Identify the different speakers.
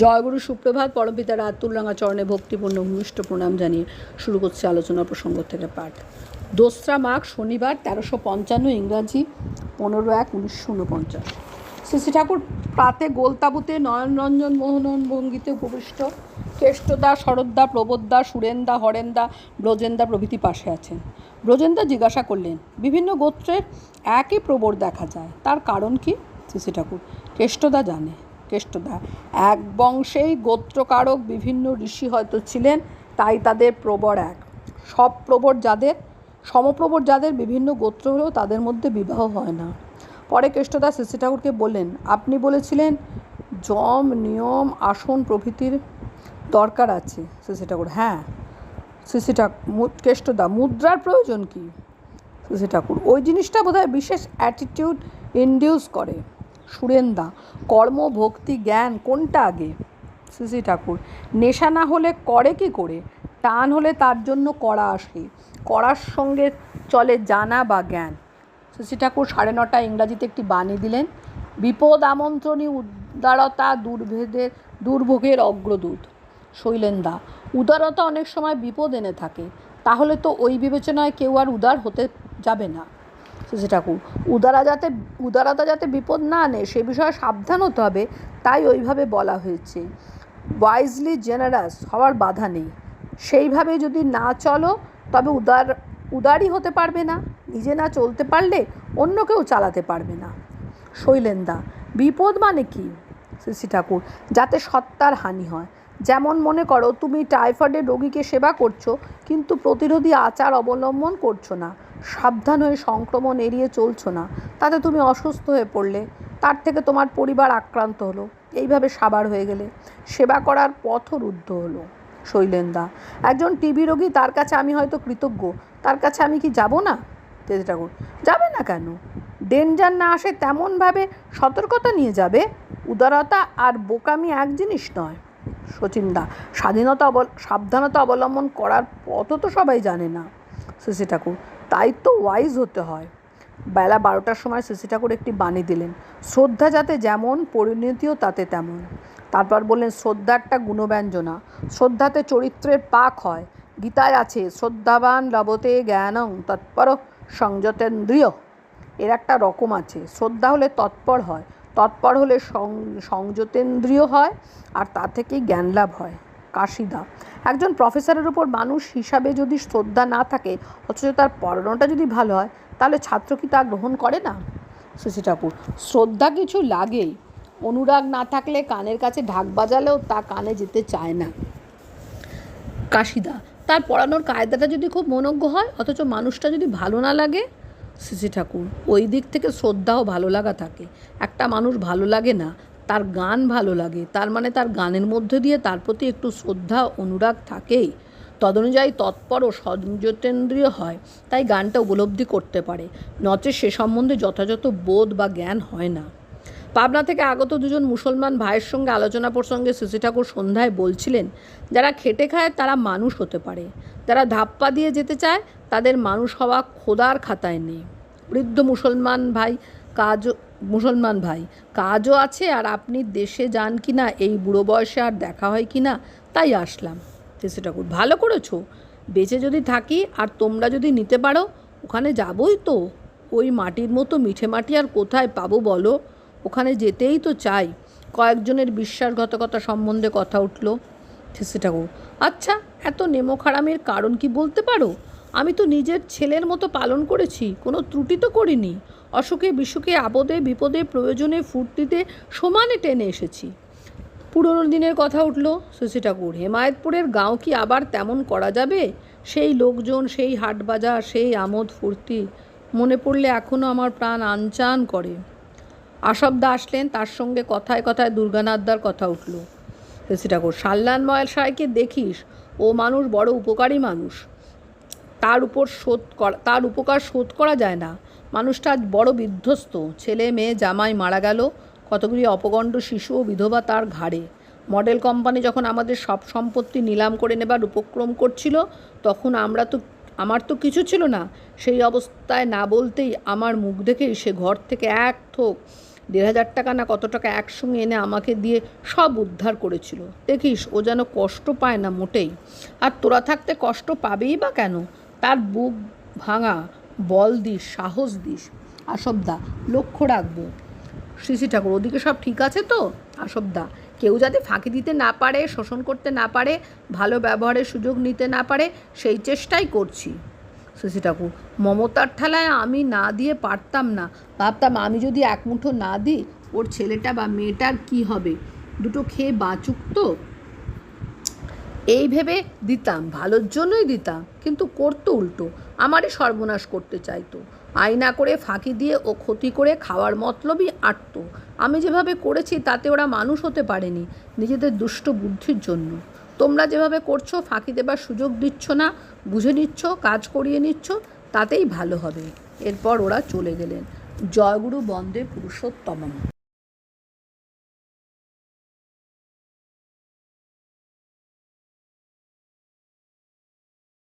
Speaker 1: জয়গুরু সুপ্রভাত, পরমপিতা রাতুলরাঙা চরণে ভক্তিপূর্ণ ভূমিষ্ঠ প্রণাম জানিয়ে শুরু করছে আলোচনা প্রসঙ্গ থেকে পাঠ। দোসরা মাঘ শনিবার তেরোশো পঞ্চান্ন ইংরাজি পনেরো এক উনিশশো উনপঞ্চাশ। শ্রী ঠাকুর প্রাতে গোলতাবুতে নয়নরঞ্জন মোহনন ভঙ্গিতে উপবিষ্ট। কেষ্টদা শরদ্দা প্রবোদ্দা, সুরেন্দা, হরেন্দা, ব্রজেন্দা প্রভৃতি পাশে আছেন। ব্রজেন্দা জিজ্ঞাসা করলেন, বিভিন্ন গোত্রের একই প্রবর দেখা যায়, তার কারণ কি? শ্রী ঠাকুর কেষ্টদা জানে। কেষ্টদা। এক বংশেই গোত্রকারক বিভিন্ন ঋষি হয়তো ছিলেন, তাই তাদের প্রবর এক। সব প্রবর যাদের, সমপ্রবর যাদের বিভিন্ন গোত্র হলেও তাদের মধ্যে বিবাহ হয় না। পরে কেষ্টদা শ্রী ঠাকুরকে বললেন, আপনি বলেছিলেন জম নিয়ম, আসন প্রভৃতির দরকার আছে। শ্রী ঠাকুর হ্যাঁ। শ্রী ঠাকুর কেষ্টদা, মুদ্রার প্রয়োজন কি? শ্রী ঠাকুর, ওই জিনিসটা বোধহয় বিশেষ অ্যাটিটিউড ইন্ডিউস করে। সুরেন্দা, কর্ম, ভক্তি, জ্ঞান, কোনটা আগে? শ্রী ঠাকুর, নেশা না হলে করে কি করে? টান হলে তার জন্য করা আসে। করার সঙ্গে চলে জানা বা জ্ঞান। শ্রী ঠাকুর, সাড়ে নটা ইংরাজিতে একটি বাণী দিলেন, বিপদ আমন্ত্রণী উদারতা দুর্ভেদের, দুর্ভোগের অগ্রদূত। শৈলেন্দা, উদারতা অনেক সময় বিপদ এনে থাকে। তাহলে তো ওই বিবেচনায় কেউ আর উদার হতে যাবে না। শ্রী ঠাকুর, উদারা যাতে, উদারতা যাতে বিপদ না আনে সে বিষয়ে সাবধান হতে হবে, তাই ওইভাবে বলা হয়েছে। ওয়াইজলি জেনারাস হওয়ার বাধা নেই। সেইভাবে যদি না চলো, তবে উদার, উদারই হতে পারবে না। নিজে না চলতে পারলে অন্য কেউ চালাতে পারবে না। শৈলেন্দা, বিপদ মানে কি? শ্রী ঠাকুর, যাতে সত্তার হানি হয়। যেমন মনে করো, তুমি টাইফয়েডের রোগীকে সেবা করছ, কিন্তু প্রতিরোধী আচার অবলম্বন করছ না। সাবধান হয়ে সংক্রমণ এড়িয়ে চলছো না, তাতে তুমি অসুস্থ হয়ে পড়লে। তার থেকে তোমার পরিবার আক্রান্ত হলো। এইভাবে সাবার হয়ে গেলে। সেবা করার পথও রুদ্ধ হলো। শৈলেন্দা, একজন টিবি রোগী, তার কাছে আমি হয়তো কৃতজ্ঞ। তার কাছে আমি কি যাব না? তেজ ঠাকুর, যাবে না কেন? ডেঞ্জার না আসে তেমনভাবে সতর্কতা নিয়ে যাবে? উদারতা আর বোকামি এক জিনিস নয়। শচীনদা, স্বাধীনতা সাবধানতা অবলম্বন করার পথও তো সবাই জানে না। শশী ঠাকুর তাই তো ওয়াইজ হতে হয়। বেলা বারোটার সময় শশী ঠাকুর একটি বাণী দিলেন, শ্রদ্ধা যাতে যেমন, পরিণতিও তাতে তেমন। তারপর বললেন শ্রদ্ধা একটা গুণব্যঞ্জনা, শ্রদ্ধাতে চরিত্রের পাক হয়। গীতায় আছে, শ্রদ্ধাবান লবতে জ্ঞানং তৎপর সংযতেন্দ্রিয়। এর একটা রকম আছে, শ্রদ্ধা হলে তৎপর হয়, তৎপর হলে সং, সংযতেন্দ্রিয় হয়, আর তা থেকেই জ্ঞান লাভ হয়। কাশিদা। একজন প্রফেসরের উপর মানুষ হিসাবে যদি শ্রদ্ধা না থাকে, অথচ তার পড়ানোটা যদি ভালো হয়, তাহলে ছাত্র কি তা গ্রহণ করে না? শশী ঠাকুর, শ্রদ্ধা কিছু লাগেই। অনুরাগ না থাকলে কানের কাছে ঢাক বাজালেও তা কানে যেতে চায় না। কাশিদা, তার পড়ানোর কায়দাটা যদি খুব মনজ্ঞ হয়, অথচ মানুষটা যদি ভালো না লাগে? শ্রী ঠাকুর, ওই দিক থেকে শ্রদ্ধাও ভালো লাগা থাকে। একটা মানুষ ভালো লাগে না তার গান ভালো লাগে। তার মানে তার গানের মধ্যে দিয়ে তার প্রতি একটু শ্রদ্ধা, অনুরাগ থাকেই। তদনুযায়ী তৎপর ও সংযতেন্দ্রীয় হয়, তাই গানটা উপলব্ধি করতে পারে। নচে সে সম্বন্ধে যথাযথ বোধ বা জ্ঞান হয় না। পাবনা থেকে আগত দুজন মুসলমান ভাইয়ের সঙ্গে আলোচনা প্রসঙ্গে শ্রী ঠাকুর সন্ধ্যায় বলছিলেন, যারা খেটে খায়, তারা মানুষ হতে পারে। যারা ধাপ্পা দিয়ে যেতে চায়, তাদের মানুষ হওয়া খোদার খাতায় নেই। বৃদ্ধ মুসলমান ভাই কাজও, মুসলমান ভাই, কাজও আছে আর আপনি দেশে যান কি না এই বুড়ো বয়সে আর দেখা হয় কি না তাই আসলাম। শ্রী ঠাকুর ভালো করেছ। বেঁচে যদি থাকি আর তোমরা যদি নিতে পারো, ওখানে যাবই তো। ওই মাটির মতো মিঠে মাটি আর কোথায় পাবো বলো? ওখানে যেতেই তো চাই। কয়েকজনের বিশ্বাসঘাতকতা সম্বন্ধে কথা উঠল। ঠেসে ঠাকুর আচ্ছা এত নেমোখারামের কারণ কি বলতে পারো? আমি তো নিজের ছেলের মতো পালন করেছি, কোনো ত্রুটি তো করিনি। অসুখে, বিসুখে, আপদে, বিপদে, প্রয়োজনে ফুর্তিতে সমানে টেনে এসেছি। পুরনো দিনের কথা উঠল, শশী ঠাকুর, হেমায়তপুরের গাঁও কি আবার তেমন করা যাবে? সেই লোকজন, সেই হাট বাজার সেই আমোদ ফুর্তি, মনে পড়লে এখনও আমার প্রাণ আনচান করে। আশব্দা আসলেন, তার সঙ্গে কথায় কথায় দুর্গানাথদার কথা উঠল। শশী ঠাকুর, সাল্লান ময়াল সাহেবকে দেখিস, ও মানুষ বড় উপকারী মানুষ। তার উপর শোধ করা, তার উপকার শোধ করা যায় না। মানুষটা আজ বড় বিধ্বস্ত। ছেলে, মেয়ে, জামাই মারা গেল। কতগুলি অপগণ্ড শিশু ও বিধবা তার ঘাড়ে। মডেল কোম্পানি যখন আমাদের সব সম্পত্তি নিলাম করে নেবার উপক্রম করছিল, তখন আমরা তো, আমার তো কিছু ছিল না। সেই অবস্থায় না বলতেই আমার মুখ দেখেই সে ঘর থেকে এক থোক, দেড় হাজার টাকা না কত টাকা একসঙ্গে এনে আমাকে দিয়ে সব উদ্ধার করেছিল। দেখিস, ও যেন কষ্ট পায় না মোটেই। আর তোরা থাকতে কষ্ট পাবেই বা কেন? তার বুক ভাঙা বল দিস, সাহস দিস আসবদা লক্ষ্য রাখব। শ্রী শ্রী ঠাকুর, ওদিকে সব ঠিক আছে তো? আসবদা কেউ যাতে ফাঁকি দিতে না পারে, শোষণ করতে না পারে, ভালো ব্যবহারের সুযোগ নিতে না পারে, সেই চেষ্টাই করছি। শশী ঠাকুর, মমতার ঠেলায় আমি না দিয়ে পারতাম না। ভাবতাম আমি যদি এক মুঠো না দিই, ওর ছেলেটা বা মেয়েটার কি হবে? দুটো খেয়ে বাঁচুক তো? এই ভেবে দিতাম, ভালোর জন্যই দিতাম, কিন্তু করতো উল্টো আমারই সর্বনাশ করতে চাইতো। আয়না করে ফাঁকি দিয়ে ও ক্ষতি করে খাওয়ার মতলবই আটতো। আমি যেভাবে করেছি তাতে ওরা মানুষ হতে পারেনি, নিজেদের দুষ্ট বুদ্ধির জন্য। তোমরা যেভাবে করছ, ফাঁকি দেবার সুযোগ দিচ্ছ না, বুঝে নিচ্ছ, কাজ করিয়ে নিচ্ছ, তাতেই ভালো হবে। এরপর ওরা চলে গেলেন। জয়গুরু বন্দে পুরুষোত্তমম।